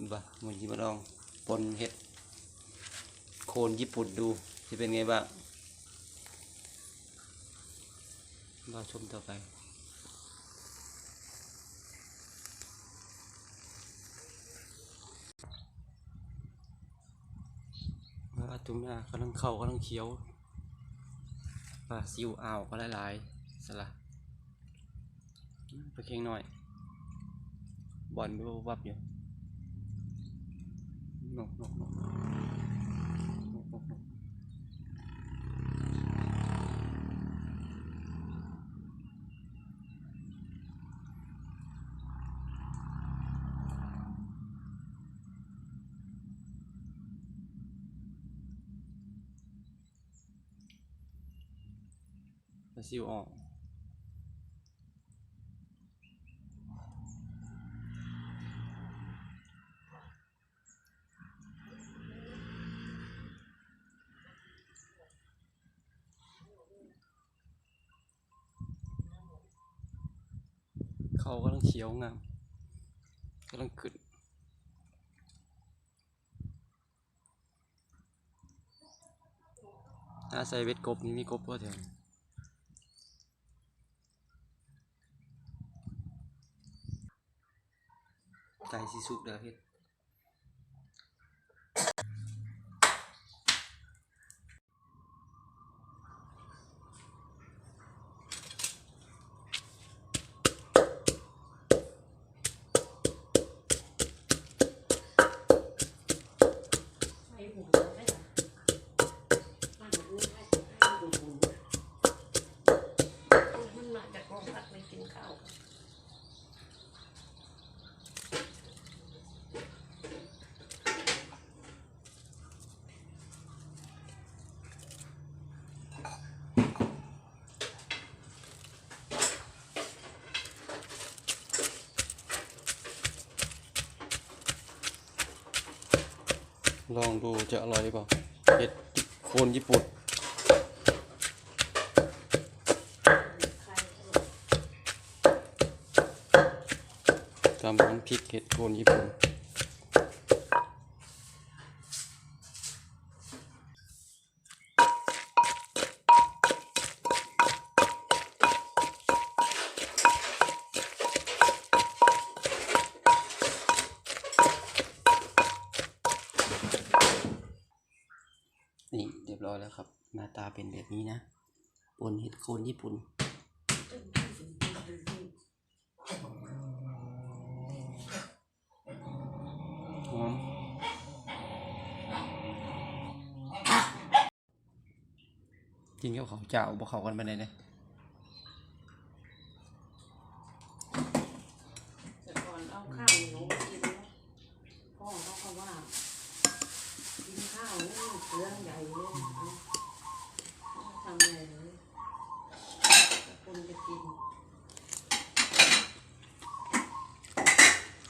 บ่ามันจะมาลองปนเห็ดโคนญี่ปุ่นดูจะเป็นไงบ้างเราชมต่อไปว่าตุ้มน้ากำลังเข้ากำลังเขียวปลาซิวอ่าวก็หลายๆสละไปเคียงหน่อยบอลวับวับอยู่ นกนกนกนกนกนกปลาซิวออก เขากำลังเขียวงามกำลังขึ้นถ้าใส่เบ็ดกบนี่มีกบก็แถวนี้ไก่สิสุกเด้อเฮ็ด ลองดูจะอร่อยหรือเปล่าเห็ดโคนญี่ปุ่นตำน้ำพริกเห็ดโคนญี่ปุ่น นี่เร้อยแล้วครับ หน้าตาเป็นแบบนี้นะปนเห็ดโคนญี่ปุ่น หอมจริงเขาเขาเจ้าบ่เขากันไปไหนเนี่ยแต่ก่อนเอาข้าวหนียวมากินพ่อเขาก็ว่ากินข้า เรื่องใหญ่เลยทำอะไรเลยคนจะกิน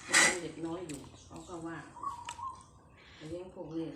เป็นเด็กน้อยอยู่เขาก็ว่าเลี้ยงพวกนี้